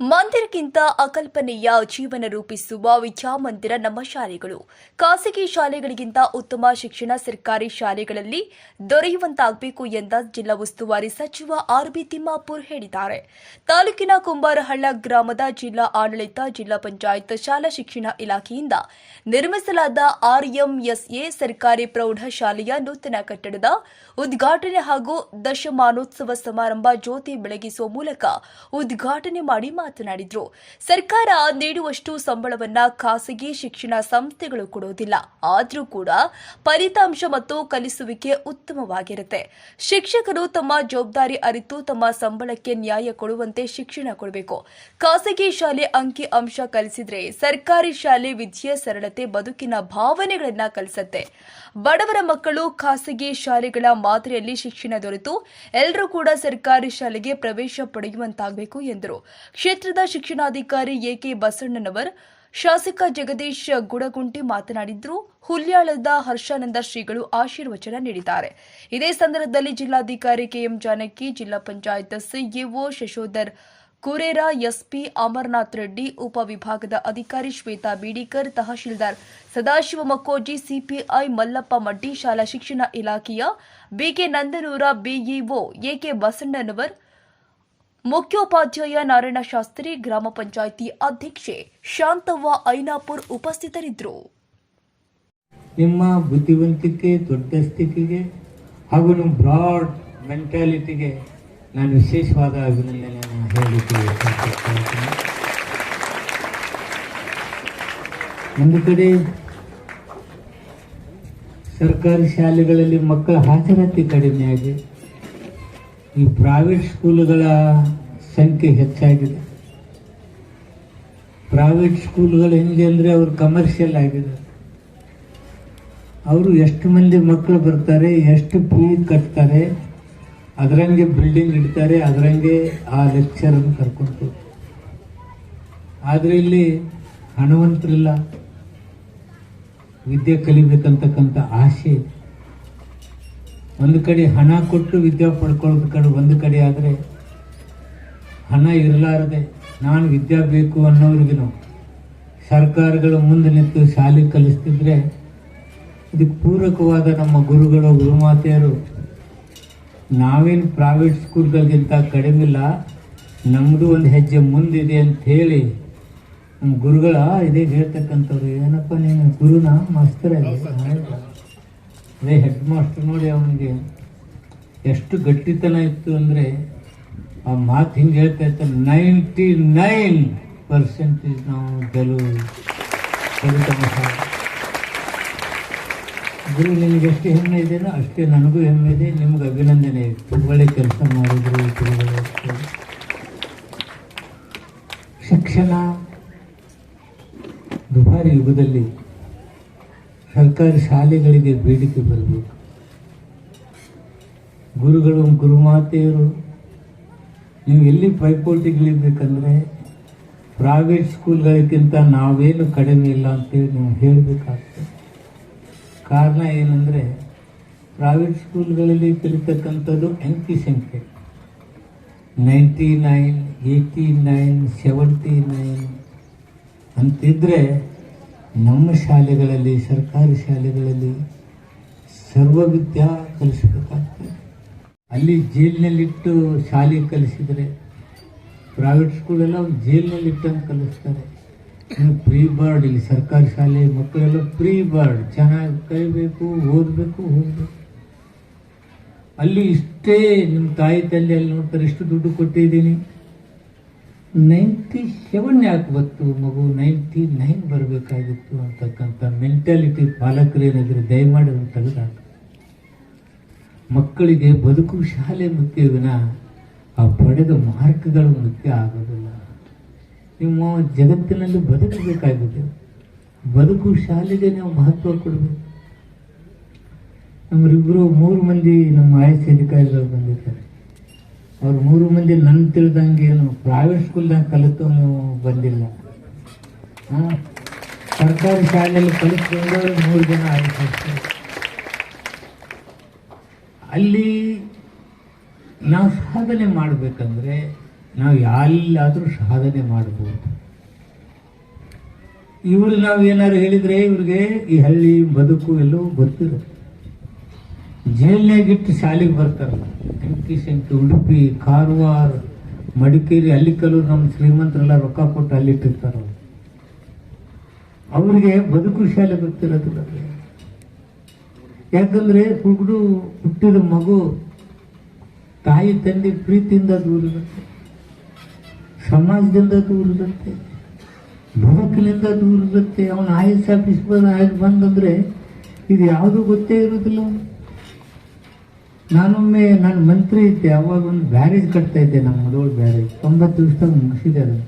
ಮಂದಿರಕ್ಕಿಂತ ಅಕಲ್ಪನೀಯ ಜೀವನ ರೂಪಿಸುವ ವಿದ್ಯಾಮಂದಿರ ನಮ್ಮ ಶಾಲೆಗಳು. ಖಾಸಗಿ ಶಾಲೆಗಳಿಗಿಂತ ಉತ್ತಮ ಶಿಕ್ಷಣ ಸರ್ಕಾರಿ ಶಾಲೆಗಳಲ್ಲಿ ದೊರೆಯುವಂತಾಗಬೇಕು ಎಂದ ಜಿಲ್ಲಾ ಉಸ್ತುವಾರಿ ಸಚಿವ ಆರ್ಬಿ ತಿಮ್ಮಾಪುರ್ ಹೇಳಿದ್ದಾರೆ. ತಾಲೂಕಿನ ಕುಂಬಾರಹಳ್ಳ ಗ್ರಾಮದ ಜಿಲ್ಲಾ ಆಡಳಿತ, ಜಿಲ್ಲಾ ಪಂಚಾಯತ್, ಶಾಲಾ ಶಿಕ್ಷಣ ಇಲಾಖೆಯಿಂದ ನಿರ್ಮಿಸಲಾದ ಆರ್ಎಂಎಸ್ಎ ಸರ್ಕಾರಿ ಪ್ರೌಢಶಾಲೆಯ ನೂತನ ಕಟ್ಟಡದ ಉದ್ಘಾಟನೆ ಹಾಗೂ ದಶಮಾನೋತ್ಸವ ಸಮಾರಂಭ ಜ್ಯೋತಿ ಬೆಳಗಿಸುವ ಮೂಲಕ ಉದ್ಘಾಟನೆ ಮಾಡಿ ಮಾತನಾಡಿದರು. ಸರ್ಕಾರ ನೀಡುವಷ್ಟು ಸಂಬಳವನ್ನ ಖಾಸಗಿ ಶಿಕ್ಷಣ ಸಂಸ್ಥೆಗಳು ಕೊಡೋದಿಲ್ಲ. ಆದರೂ ಕೂಡ ಫಲಿತಾಂಶ ಮತ್ತು ಕಲಿಸುವಿಕೆ ಉತ್ತಮವಾಗಿರುತ್ತೆ. ಶಿಕ್ಷಕರು ತಮ್ಮ ಜವಾಬ್ದಾರಿ ಅರಿತು ತಮ್ಮ ಸಂಬಳಕ್ಕೆ ನ್ಯಾಯ ಕೊಡುವಂತೆ ಶಿಕ್ಷಣ ಕೊಡಬೇಕು. ಖಾಸಗಿ ಶಾಲೆ ಅಂಕಿ ಅಂಶ ಕಲಿಸಿದ್ರೆ ಸರ್ಕಾರಿ ಶಾಲೆ ವಿದ್ಯೆ ಸರಳತೆ ಬದುಕಿನ ಭಾವನೆಗಳನ್ನ ಕಲಿಸುತ್ತೆ. ಬಡವರ ಮಕ್ಕಳು ಖಾಸಗಿ ಶಾಲೆಗಳ ಮಾದರಿಯಲ್ಲಿ ಶಿಕ್ಷಣ ದೊರೆತು. ಎಲ್ಲರೂ ಕೂಡ ಸರ್ಕಾರಿ ಶಾಲೆಗೆ ಪ್ರವೇಶ ಪಡೆಯುವಂತಾಗಬೇಕು ಎಂದರು. ಕ್ಷೇತ್ರದ ಶಿಕ್ಷಣಾಧಿಕಾರಿ ಎಕೆ ಬಸಣ್ಣನವರ್, ಶಾಸಕ ಜಗದೀಶ್ ಗುಡಗುಂಟಿ ಮಾತನಾಡಿದ್ರು. ಹುಲ್ಯಾಳದ ಹರ್ಷಾನಂದ ಶ್ರೀಗಳು ಆಶೀರ್ವಚನ ನೀಡಿದ್ದಾರೆ. ಇದೇ ಸಂದರ್ಭದಲ್ಲಿ ಜಿಲ್ಲಾಧಿಕಾರಿ ಕೆಎಂ ಜಾನಕಿ, ಜಿಲ್ಲಾ ಪಂಚಾಯತ್ ಸಿಇಒ ಶಶೋಧರ್ ಕುರೇರಾ, ಎಸ್ಪಿ ಅಮರನಾಥ್ ರೆಡ್ಡಿ ಉಪವಿಭಾಗದ ಅಧಿಕಾರಿ ಶ್ವೇತಾ ಬೀಡಿಕರ್, ತಹಶೀಲ್ದಾರ್ ಸದಾಶಿವ ಮಕ್ಕೋಜಿ, ಸಿಪಿಐ ಮಲ್ಲಪ್ಪ ಮಡ್ಡಿ, ಶಾಲಾ ಶಿಕ್ಷಣ ಇಲಾಖೆಯ BK Nandanur BEO AK Basannavar ಮುಖ್ಯೋಪಾಧ್ಯಾಯ ನಾರಾಯಣ ಶಾಸ್ತ್ರಿ ಗ್ರಾಮ ಪಂಚಾಯಿತಿ ಅಧ್ಯಕ್ಷೆ ಶಾಂತವ್ವ ಐನಾಪುರ್ ಉಪಸ್ಥಿತರಿದ್ದರು ನಿಮ್ಮ ಬುದ್ಧಿವಂತಿಕೆ ದೊಡ್ಡ ಸ್ಥಿತಿಗೆ ಹಾಗೂ ನಿಮ್ಮ ಬ್ರಾಡ್ ಮೆಂಟಾಲಿಟಿಗೆ ನಾನು ವಿಶೇಷವಾದ ಅಭಿನಂದನೆಯನ್ನು ಇದ್ದೀನಿ. ಒಂದು ಕಡೆ ಸರ್ಕಾರಿ ಶಾಲೆಗಳಲ್ಲಿ ಮಕ್ಕಳ ಹಾಜರಾತಿ ಕಡಿಮೆಯಾಗಿ ಈ ಪ್ರೈವೇಟ್ ಸ್ಕೂಲ್ಗಳ ಸಂಖ್ಯೆ ಹೆಚ್ಚಾಗಿದೆ. ಪ್ರೈವೇಟ್ ಸ್ಕೂಲ್ಗಳು ಹೆಂಗೆ ಅಂದರೆ ಅವರು ಕಮರ್ಷಿಯಲ್ ಆಗಿದೆ. ಅವರು ಎಷ್ಟು ಮಂದಿ ಮಕ್ಕಳು ಬರ್ತಾರೆ, ಎಷ್ಟು ಫೀ ಕಟ್ತಾರೆ, ಅದರಂಗೆ ಬಿಲ್ಡಿಂಗ್ ಇಡ್ತಾರೆ, ಅದರಂಗೆ ಆ ಲೆಕ್ಚರನ್ನು ಕರ್ಕೊಂಡು. ಆದರೆ ಇಲ್ಲಿ ಹಣವಂತರಿಲ್ಲ. ವಿದ್ಯೆ ಕಲಿಬೇಕಂತಕ್ಕಂಥ ಆಸೆ ಇದೆ. ಒಂದು ಕಡೆ ಹಣ ಕೊಟ್ಟು ವಿದ್ಯೆ ಪಡ್ಕೊಳ್ಬೇಕಾದ್ರೆ ಒಂದು ಕಡೆ ಆದರೆ ಹಣ ಇರಲಾರದೆ ನಾನು ವಿದ್ಯೆ ಬೇಕು ಅನ್ನೋರಿಗೂ ಸರ್ಕಾರಗಳು ಮುಂದೆ ನಿಂತು ಶಾಲೆ ಕಲಿಸ್ತಿದ್ರೆ ಇದಕ್ಕೆ ಪೂರಕವಾದ ನಮ್ಮ ಗುರುಗಳು, ಗುರುಮಾತೆಯರು ನಾವೇನು ಪ್ರೈವೇಟ್ ಸ್ಕೂಲ್ಗಳಿಗಿಂತ ಕಡಿಮೆ ಇಲ್ಲ ನಮ್ಮದು ಒಂದು ಹೆಜ್ಜೆ ಮುಂದಿದೆ ಅಂತ ಹೇಳಿ ನಮ್ಮ ಗುರುಗಳ ಇದೇ ಹೇಳ್ತಕ್ಕಂಥವ್ರು. ಏನಪ್ಪ ನೀನು ಗುರುನ? ಮಾಸ್ತರ. ಅದೇ ಹೆಡ್ ಮಾಸ್ಟರ್ ನೋಡಿ ಅವನಿಗೆ ಎಷ್ಟು ಗಟ್ಟಿತನ ಇತ್ತು ಅಂದರೆ ಆ ಮಾತು ಹಿಂಗೆ ಹೇಳ್ತಾ ಇತ್ತು, ನೈಂಟಿ ನೈನ್ ಪರ್ಸೆಂಟೇಜ್ ನಾವು ಗೆಲುವು ಗುರು ನಿಮಗೆ ಎಷ್ಟು ಹೆಮ್ಮೆ ಇದೆಯೋ ಅಷ್ಟೇ ನನಗೂ ಹೆಮ್ಮೆ ಇದೆ, ನಿಮ್ಗೆ ಅಭಿನಂದನೆ. ಒಳ್ಳೆ ಕೆಲಸ ಮಾಡಿದ್ರು ಶಿಕ್ಷಣ ದುಬಾರಿ ಯುಗದಲ್ಲಿ ಸರ್ಕಾರಿ ಶಾಲೆಗಳಿಗೆ ಬೇಡಿಕೆ ಬರಬೇಕು. ಗುರುಗಳು, ಗುರುಮಾತೆಯರು, ನೀವು ಎಲ್ಲಿ ಪೈಪೋಟಿಗಳಿರ್ಬೇಕಂದ್ರೆ ಪ್ರೈವೇಟ್ ಸ್ಕೂಲ್ಗಳಿಗಿಂತ ನಾವೇನು ಕಡಿಮೆ ಇಲ್ಲ ಅಂತೇಳಿ ನೀವು ಹೇಳಬೇಕಾಗ್ತದೆ. ಕಾರಣ ಏನಂದರೆ ಪ್ರೈವೇಟ್ ಸ್ಕೂಲ್ಗಳಲ್ಲಿ ಕಲಿತಕ್ಕಂಥದ್ದು ಅಂಕಿ ಸಂಖ್ಯೆ. Ninety nine eighty nine seventy nine ಅಂತಿದ್ರೆ ನಮ್ಮ ಶಾಲೆಗಳಲ್ಲಿ, ಸರ್ಕಾರಿ ಶಾಲೆಗಳಲ್ಲಿ ಸರ್ವವಿದ್ಯಾ ಕಲಿಸಬೇಕಾಗ್ತದೆ. ಅಲ್ಲಿ ಜೈಲಿನಲ್ಲಿಟ್ಟು ಶಾಲೆ ಕಲಿಸಿದರೆ ಪ್ರೈವೇಟ್ ಸ್ಕೂಲೆಲ್ಲ ಅವ್ರು ಜೈಲಿನಲ್ಲಿಟ್ಟಂಗೆ ಕಲಿಸ್ತಾರೆ. ಪ್ರೀ ಬಾರ್ಡ್ ಇಲ್ಲಿ ಸರ್ಕಾರಿ ಶಾಲೆ, ಮಕ್ಕಳೆಲ್ಲ ಪ್ರೀ ಬಾರ್ಡ್ ಚೆನ್ನಾಗಿ ಕಲಿಬೇಕು, ಓದಬೇಕು, ಹೋಗಬೇಕು. ಅಲ್ಲಿ ಇಷ್ಟೇ ನಿಮ್ಮ ತಾಯಿ ತಂದೆ ಅಲ್ಲಿ ನೋಡ್ತಾರೆ, ಇಷ್ಟು ದುಡ್ಡು ಕೊಟ್ಟಿದ್ದೀನಿ. ನೈಂಟಿ ಸೆವೆನ್ ಯಾಕೆ ಬಂತು ಮಗು ನೈಂಟಿ ನೈನ್ ಬರಬೇಕಾಗಿತ್ತು ಅಂತಕ್ಕಂಥ ಮೆಂಟಾಲಿಟಿ ಪಾಲಕರೇನಾದ್ರೆ ದಯಮಾಡಿ ಅದನ್ನು ತೆಗೆದಾಕ. ಮಕ್ಕಳಿಗೆ ಬದುಕು ಶಾಲೆ ಮುಖ್ಯ ವಿನ ಆ ಪಡೆದ ಮಾರ್ಕ್ಗಳು ಮುಖ್ಯ ಆಗೋದಿಲ್ಲ. ನಿಮ್ಮ ಜಗತ್ತಿನಲ್ಲಿ ಬದುಕಬೇಕಾಗಿದೆ. ಬದುಕು ಶಾಲೆಗೆ ನೀವು ಮಹತ್ವ ಕೊಡಬೇಕು. ನಮ್ಮರಿಬ್ಬರು ಮೂರು ಮಂದಿ ನಮ್ಮ ಆಯಸ್ ಅಧಿಕಾರಿಗಳು ಬಂದಿದ್ದಾರೆ. ಅವ್ರು ಮೂರು ಮಂದಿ ನನ್ನ ತಿಳಿದಂಗೆ ಏನು ಪ್ರೈವೇಟ್ ಸ್ಕೂಲ್ದಾಗ ಕಲಿತು ಬಂದಿಲ್ಲ. ಸರ್ಕಾರಿ ಶಾಲೆಯಲ್ಲಿ ಕಲಿಸ್ಕೊಂಡವ್ರು ಮೂರು ಜನ ಆಗಿದೆ ಅಲ್ಲಿ ನಾವು ಸಾಧನೆ ಮಾಡಬೇಕಂದ್ರೆ ನಾವು ಎಲ್ಲಾದರೂ ಸಾಧನೆ ಮಾಡ್ಬೋದು. ಇವರು ನಾವು ಏನಾದ್ರು ಹೇಳಿದ್ರೆ ಇವ್ರಿಗೆ ಈ ಹಳ್ಳಿ ಬದುಕು ಎಲ್ಲವೂ ಗೊತ್ತಿರುತ್ತೆ. ಜೈಲ್ನಾಗಿಟ್ಟು ಶಾಲೆಗೆ ಬರ್ತಾರಲ್ಲ ಅಂಕಿ ಸಂಖ್ಯೆ ಉಡುಪಿ, ಕಾರವಾರ, ಮಡಿಕೇರಿ, ಅಲ್ಲಿ ಕೆಲವರು ನಮ್ಮ ಶ್ರೀಮಂತರೆಲ್ಲ ರೊಕ್ಕ ಕೊಟ್ಟು ಅಲ್ಲಿಟ್ಟಿರ್ತಾರ ಅವರಿಗೆ ಬದುಕು ಶಾಲೆ ಗೊತ್ತಿರೋದಿಲ್ಲ. ಯಾಕಂದ್ರೆ ಹುಡುಗರು ಹುಟ್ಟಿದ ಮಗು ತಾಯಿ, ತಂದೆ ಪ್ರೀತಿಯಿಂದ ದೂರಿರುತ್ತೆ. ಸಮಾಜದಿಂದ ದೂರಿರುತ್ತೆ. ಬದುಕಿನಿಂದ ದೂರಿರುತ್ತೆ. ಅವನ ಆಯಸ್ ಆಫೀಸ್ ಬಂದ ಆಗಿ ಬಂದಂದ್ರೆ ಇದು ಯಾವುದೂ ಗೊತ್ತೇ ಇರೋದಿಲ್ಲ. ನಾನೊಮ್ಮೆ ನಾನು ಮಂತ್ರಿ ಇದ್ದೆ, ಅವಾಗ ಒಂದು ಬ್ಯಾರೇಜ್ ಕಟ್ತಾ ಇದ್ದೆ, ನಮ್ಮ ಮದೋಳು ಬ್ಯಾರೇಜ್. ತೊಂಬತ್ತು ದಿವಸದಾಗ ಮುಗಿಸಿದೆ ಅದನ್ನು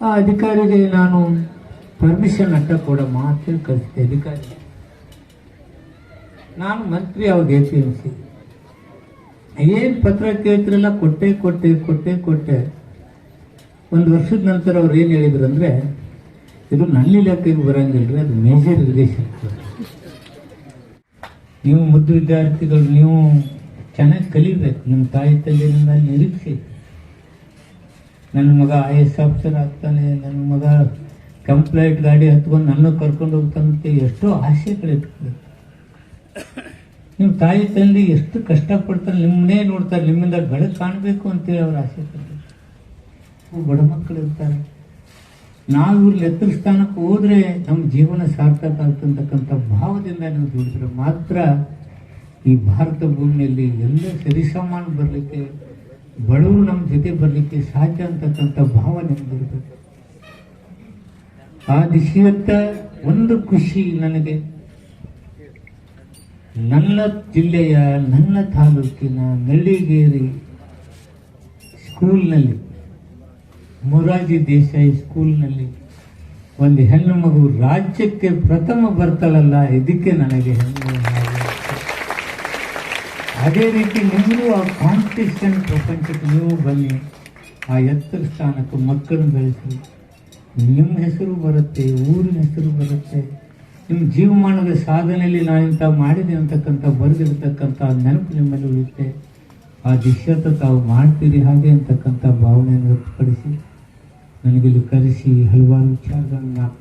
ಆ ಅಧಿಕಾರಿಗೆ ನಾನು ಪರ್ಮಿಷನ್ ಅಟ್ಟ ಕೊಡ ಮಾತ್ರ ಕಳಿಸಿದೆ ಅಧಿಕಾರಿ ನಾನು ಮಂತ್ರಿ ಅವಾಗ ಎ ಪಿ ಎಂ ಸಿ. ಏನು ಪತ್ರ ಕೇಳ್ತಿರಲ್ಲ, ಕೊಟ್ಟೆ ಕೊಟ್ಟೆ ಕೊಟ್ಟೆ ಕೊಟ್ಟೆ. ಒಂದು ವರ್ಷದ ನಂತರ ಅವ್ರು ಏನು ಹೇಳಿದ್ರು ಅಂದರೆ, ಇದು ನನ್ನ ಇಲಾಖೆಗೆ ಬರಂಗಿಲ್ರಿ, ಅದು ಮೇಜರ್ ಇರಿಗೇಷನ್ ನೀವು ಮುದ್ದು ವಿದ್ಯಾರ್ಥಿಗಳು ನೀವು ಚೆನ್ನಾಗಿ ಕಲಿಬೇಕು. ನಿಮ್ಮ ತಾಯಿ ತಂದೆಯಿಂದ ನಿರೀಕ್ಷೆ. ನನ್ನ ಮಗ ಐ ಎಸ್ ಆಫೀಸರ್ ಆಗ್ತಾನೆ, ನನ್ನ ಮಗ ಕಂಪ್ಲೇಂಟ್ ಗಾಡಿ ಹತ್ಕೊಂಡು ನನ್ನ ಕರ್ಕೊಂಡು ಹೋಗ್ತಾನಂತೆ, ಎಷ್ಟೋ ಆಸೆಗಳಿಟ್ಕೋಬೇಕು ನಿಮ್ಮ ತಾಯಿ ತಂದೆ ಎಷ್ಟು ಕಷ್ಟಪಡ್ತಾರೆ, ನಿಮ್ಮನ್ನೇ ನೋಡ್ತಾರೆ, ನಿಮ್ಮಿಂದ ಬೆಳಕು ಕಾಣಬೇಕು ಅಂತೇಳಿ ಅವ್ರ ಆಸೆ ಪಡ್ತಾರೆ. ಬಡ ಮಕ್ಕಳು ಇರ್ತಾರೆ ನಾವು ಎತ್ತರ ಸ್ಥಾನಕ್ಕೆ ಹೋದ್ರೆ ನಮ್ಮ ಜೀವನ ಸಾರ್ಥಕ ಆಗ್ತಕ್ಕಂಥ ಭಾವದಿಂದ ನೀವು ದುಡಿದ್ರೆ ಮಾತ್ರ ಈ ಭಾರತ ಭೂಮಿಯಲ್ಲಿ ಎಲ್ಲ ಸರಿಸಮಾನ ಬರಲಿಕ್ಕೆ, ಬಡವರು ನಮ್ಮ ಜೊತೆ ಬರಲಿಕ್ಕೆ ಸಾಧ್ಯ ಅಂತಕ್ಕಂಥ ಭಾವ ನಿಮ್ದಿರ್ಬೇಕು ಆ ದಿಶೆಯತ್ತ ಒಂದು ಖುಷಿ ನನಗೆ. ನನ್ನ ಜಿಲ್ಲೆಯ, ನನ್ನ ತಾಲೂಕಿನ ನಳ್ಳಿಗೇರಿ ಸ್ಕೂಲ್ನಲ್ಲಿ ಮೊರಾರ್ಜಿ ದೇಸಾಯಿ ಸ್ಕೂಲ್ನಲ್ಲಿ ಒಂದು ಹೆಣ್ಣು ಮಗು ರಾಜ್ಯಕ್ಕೆ ಪ್ರಥಮ ಬರ್ತಾಳಲ್ಲ, ಇದಕ್ಕೆ ನನಗೆ ಹೆಣ್ಣು. ಅದೇ ರೀತಿ ನಿಮಗೂ ಆ ಕಾಂಪಿಟೇಷನ್ ಪ್ರಪಂಚಕ್ಕೆ ನೀವು ಬನ್ನಿ, ಆ ಎತ್ತರ ಸ್ಥಾನಕ್ಕೆ ಮಕ್ಕಳನ್ನು ಬೆಳೆಸಿ ನಿಮ್ಮ ಹೆಸರು ಬರುತ್ತೆ, ಊರಿನ ಹೆಸರು ಬರುತ್ತೆ. ನಿಮ್ಮ ಜೀವಮಾನದ ಸಾಧನೆಯಲ್ಲಿ ನಾನು ಇಂಥ ಮಾಡಿದೆ ಅಂತಕ್ಕಂಥ, ಬರೆದಿರ್ತಕ್ಕಂಥ ನೆನಪು ನಿಮ್ಮಲ್ಲಿ ಉಳಿಯುತ್ತೆ. ಆ ದಿಶ್ಯತ ತಾವು ಮಾಡ್ತೀರಿ ಹಾಗೆ ಅಂತಕ್ಕಂಥ ಭಾವನೆಯನ್ನು ವ್ಯಕ್ತಪಡಿಸಿ. ನನಗಿಲ್ಲಿ ಕರೆಸಿ ಹಲವಾರು ವಿಚಾರಗಳನ್ನು ಮಾತನಾಡಿ